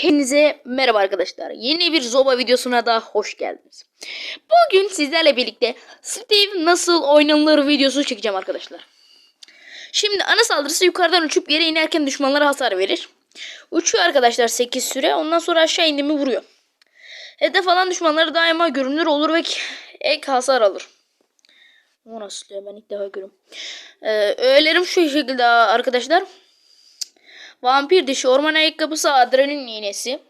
Hepinize merhaba arkadaşlar. Yeni bir Zoba videosuna da hoş geldiniz. Bugün sizlerle birlikte Steve nasıl oynanılır videosu çekeceğim arkadaşlar. Şimdi ana saldırısı yukarıdan uçup yere inerken düşmanlara hasar verir. Uçuyor arkadaşlar 8 süre. Ondan sonra aşağı indi mi vuruyor. Hedef alan düşmanları daima görünür olur ve ek hasar alır. O nasıl diyor ben ilk defa görüyorum. Ee, öğelerim şu şekilde arkadaşlar. Vampir dişi, orman ayakkabısı, adrenalin iğnesi.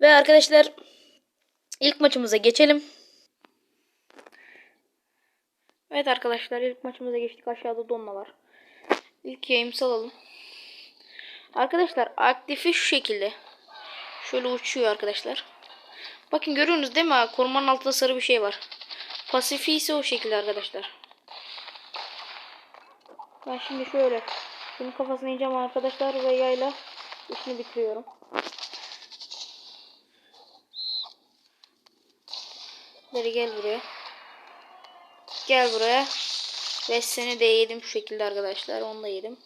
Ve arkadaşlar ilk maçımıza geçelim. Evet arkadaşlar ilk maçımıza geçtik. Aşağıda donma var. İlk yayımızı alalım. Arkadaşlar aktifi şu şekilde. Şöyle uçuyor arkadaşlar. Bakın görüyorsunuz değil mi? Korumanın altında sarı bir şey var. Pasifi ise o şekilde arkadaşlar. Ben şimdi şöyle bunun kafasına ineceğim arkadaşlar ve yayla işini bitiriyorum. Beri gel buraya. Gel buraya. Ve seni de yedim şu şekilde arkadaşlar. Onu da yedim.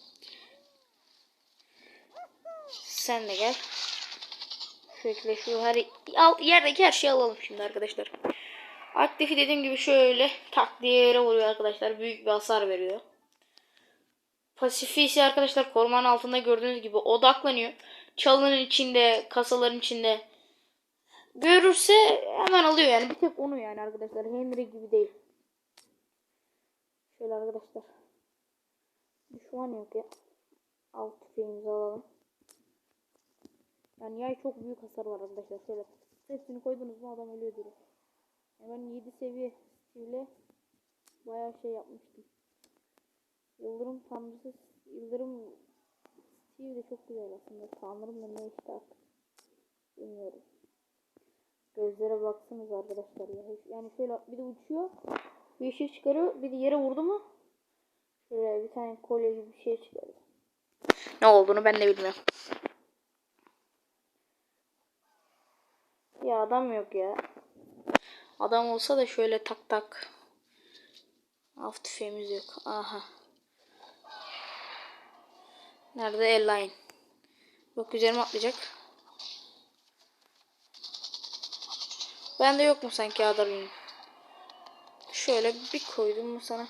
Sen de gel. Şekilde şu her al, yerdeki her şeyi alalım şimdi arkadaşlar. Aktifi dediğim gibi şöyle tak diye yere vuruyor arkadaşlar. Büyük bir hasar veriyor. Pasifi ise arkadaşlar korumanın altında gördüğünüz gibi odaklanıyor. Çalının içinde, kasaların içinde görürse hemen alıyor yani. Bir tek onu yani arkadaşlar. Henry gibi değil. Şöyle arkadaşlar. Şu an yok ya. Alt tüfeğimizi alalım. Yani yay çok büyük hasar var arkadaşlar. Şöyle hepsini koydunuz mu adam ölüyor direkt. Yani ben 7 seviye ile bayağı şey yapmıştım. Yıldırım tanrısı Yıldırım Steve de çok güzel aslında. Tanrım da ne işte artık. Bilmiyorum. Gözlere baksanız arkadaşlar ya. Yani şöyle bir de uçuyor. Bir şey çıkarıyor. Bir de yere vurdu mu? Şöyle bir tane kolye gibi bir şey çıkarıyor. Ne olduğunu ben de bilmiyorum. Ya adam yok ya. Adam olsa da şöyle tak tak. Af tüfeğimiz yok. Aha. Nerede Elline? Bak üzerime atlayacak. Bende yok mu sanki adrenalin? Şöyle bir koydum mu sana?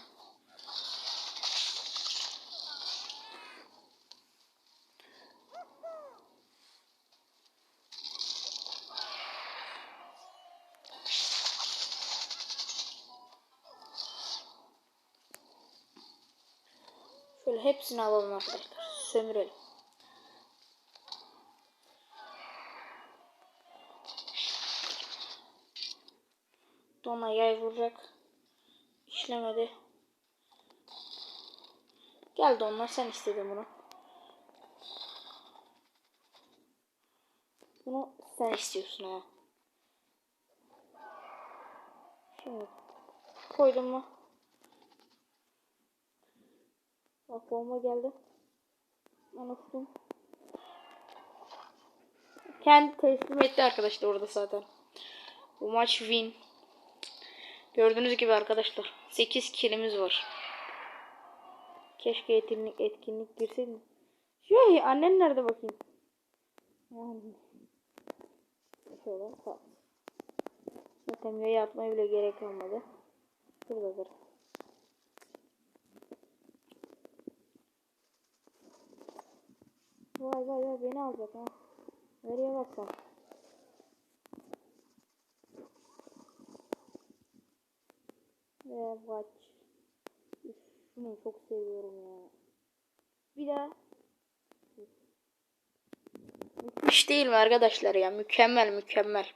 Şöyle hepsini alalım arkadaşlar. Sömürelim. Dona yay vuracak. İşlemedi. Gel Donna sen istedin bunu. Bunu sen istiyorsun ha. Şimdi koydum mu? Bak bomba geldi. Ben uçtum. Kendi teslim etti arkadaşlar orada zaten. Bu maç win. Gördüğünüz gibi arkadaşlar 8 kilimiz var. Keşke etkinlik etkinlik girseydim. Şey annen nerede bakayım? Yani. Şöyle sağ. Zaten yaya atmaya bile gerek olmadı. Buradadır. Vay beni alacak ha. Nereye baksam. Ve watch. Şunu çok seviyorum ya. Bir daha. Müthiş değil mi arkadaşlar ya? Mükemmel mükemmel.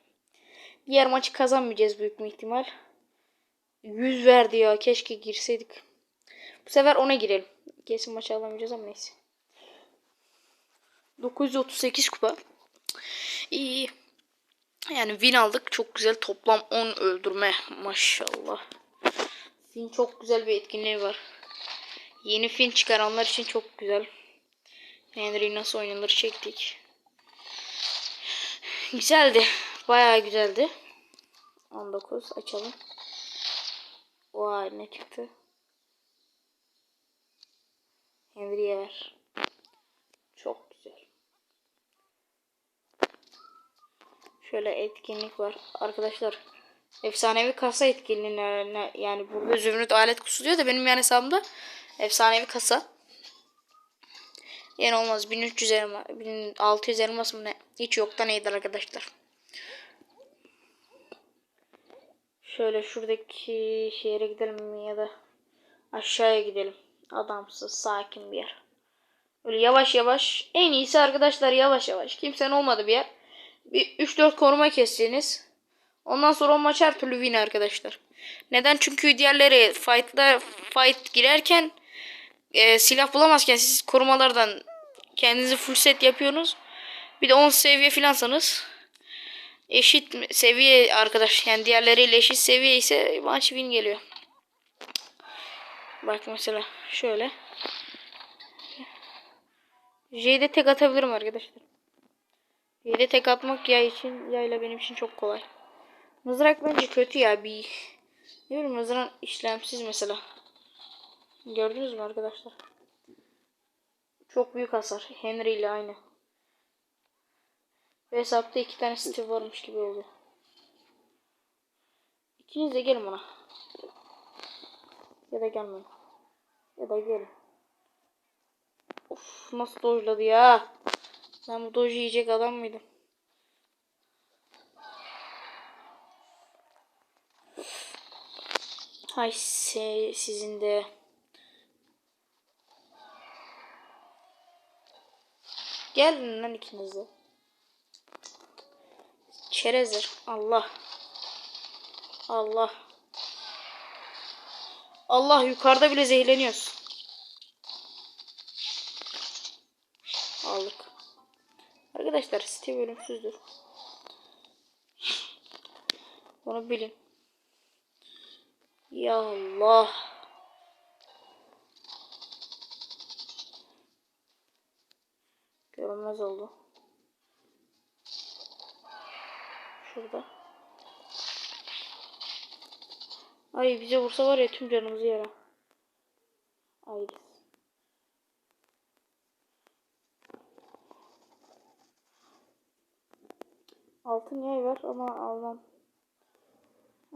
Diğer maçı kazanmayacağız büyük bir ihtimal. 100 verdi ya. Keşke girseydik. Bu sefer ona girelim. Kesin maçı alamayacağız ama neyse. 938 kupa. İyi. Yani win aldık. Çok güzel. Toplam 10 öldürme. Maşallah. Fin çok güzel bir etkinliği var. Yeni fin çıkaranlar için çok güzel. Henry nasıl oynanır çektik. Güzeldi. Bayağı güzeldi. 19 açalım. Vay ne çıktı. Henry'e ver. Çok güzel. Şöyle etkinlik var. Arkadaşlar efsanevi kasa etkinliğine yani burada zümrüt alet kutusu diyor da benim yani hesabımda efsanevi kasa. Yani olmaz 1300 elma 1600 elmas mı ne? Hiç yoktan iyidir arkadaşlar. Şöyle şuradaki şehre gidelim ya da aşağıya gidelim. Adamsız sakin bir yer. Böyle yavaş yavaş en iyisi arkadaşlar yavaş yavaş. Kimsenin olmadı bir yer. Bir 3-4 koruma kessiniz. Ondan sonra o maç her türlü win arkadaşlar. Neden? Çünkü diğerleri fight'la fight girerken e, silah bulamazken siz korumalardan kendinizi full set yapıyorsunuz. Bir de 10 seviye filansanız eşit seviye arkadaş yani diğerleriyle eşit seviye ise maç win geliyor. Bak mesela şöyle. J'de tek atabilirim arkadaşlar. J'de tek atmak yay için yayla benim için çok kolay. Mızrak bence kötü ya bir bileyim mızrak işlemsiz mesela. Gördünüz mü arkadaşlar? Çok büyük hasar. Henry ile aynı. Ve hesapta iki tane Steve varmış gibi oluyor. İkiniz de gelin bana. Ya da gelmeyin. Ya da gelin. Of nasıl dojladı ya. Ben bu doji yiyecek adam mıydım? Hay se sizin de. Gelin lan ikiniz de. Çerezler. Allah. Allah. Allah yukarıda bile zehirleniyoruz. Arkadaşlar Steve ölümsüzdür. Bunu bilin. Ya Allah. Görünmez oldu. Şurada. Ay bize vursa var ya tüm canımızı yer. ha. Ay. Altın yay var ama almam.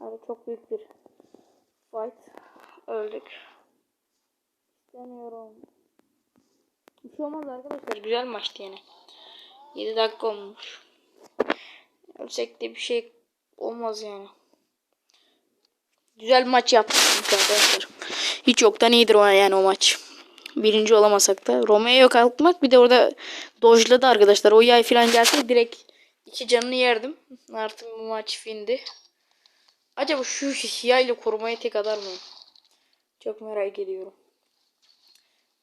Abi çok büyük bir fight. Öldük. İstemiyorum. Bir şey olmaz arkadaşlar. Güzel maçtı yine. 7 dakika olmuş. Ölsek de bir şey olmaz yani. Güzel maç yaptık arkadaşlar. Hiç yoktan iyidir o yani o maç. Birinci olamasak da. Romeo'ya kalkmak bir de orada dojladı arkadaşlar. O yay falan gelse direkt iki canını yerdim. Artık bu maç findi. Acaba şu yayla korumayı tek atar mı? Çok merak ediyorum.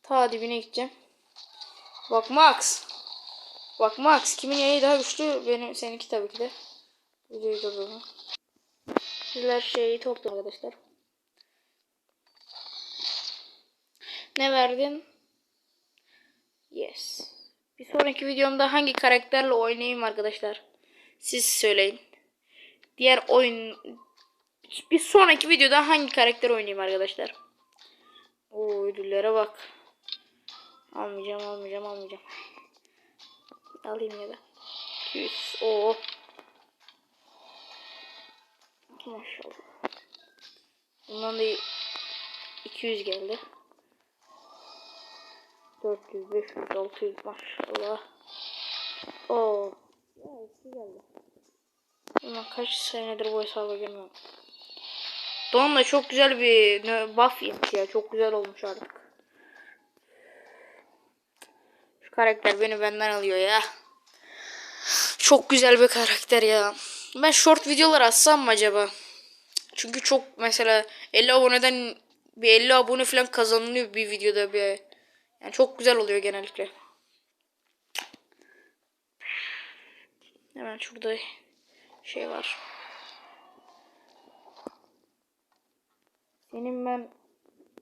Ta dibine gideceğim. Bak Max. Bak Max. Kimin yayı daha güçlü? Benim seninki tabii ki de. Videoyu böyle. Sizler şeyi toplu arkadaşlar. Ne verdin? Yes. Bir sonraki videomda hangi karakterle oynayayım arkadaşlar? Siz söyleyin. Diğer oyun bir sonraki videoda hangi karakter oynayayım arkadaşlar? Oo ödüllere bak. Almayacağım almayacağım almayacağım. Alayım ya da. 200. Oo. Maşallah. Bundan da 200 geldi. 400, 500, 600 maşallah. Oo. Ya kaç senedir bu hesaba girmiyorum. Don da çok güzel bir buff yemiş ya. Çok güzel olmuş artık. Şu karakter beni benden alıyor ya. Çok güzel bir karakter ya. Ben short videolar atsam mı acaba? Çünkü çok mesela 50 aboneden bir 50 abone falan kazanılıyor bir videoda bir. Yani çok güzel oluyor genellikle. Hemen şurada şey var. Senin ben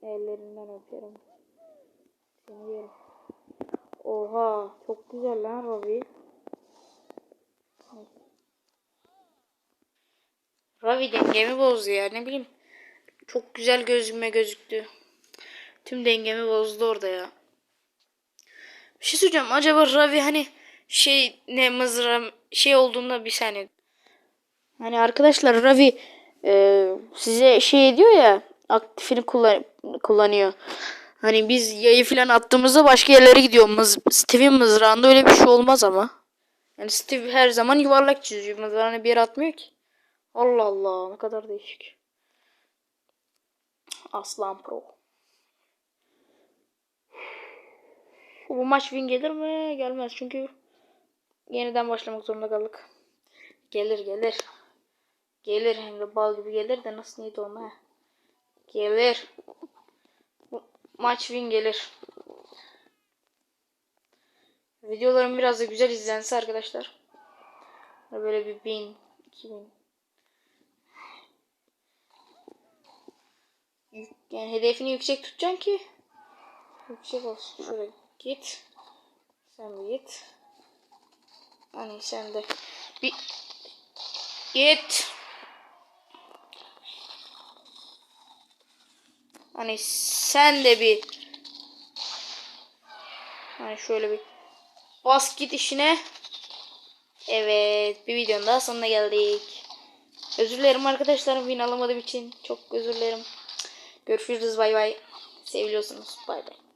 ellerinden öperim. Seni yerim. Oha çok güzel lan Ravi. Ravi dengemi bozdu ya ne bileyim. Çok güzel gözüme gözüktü. Tüm dengemi bozdu orada ya. Bir şey söyleyeceğim. Acaba Ravi hani şey ne mızrağım şey olduğunda bir saniye. Hani arkadaşlar Ravi e, size şey diyor ya aktifini kullan kullanıyor. Hani biz yayı falan attığımızda başka yerlere gidiyor. Mız Steve'in mızrağında öyle bir şey olmaz ama. Yani Steve her zaman yuvarlak çiziyor. Mızrağını bir yere atmıyor ki. Allah Allah ne kadar değişik. Aslan Pro. Bu maç win gelir mi? Gelmez çünkü yeniden başlamak zorunda kaldık. Gelir gelir. Gelir hem de bal gibi gelir de nasıl neydi ona? Gelir. Bu maç win gelir. Videolarım biraz da güzel izlense arkadaşlar. Böyle bir bin, iki bin. Yani hedefini yüksek tutacaksın ki yüksek olsun. Şöyle git. Sen git. Hani sen de bir git. Hani sen de bir hani şöyle bir bas git işine. Evet bir videonun daha sonuna geldik. Özür dilerim arkadaşlar win alamadığım için. Çok özür dilerim. Görüşürüz bay bay. Seviliyorsunuz bay bay.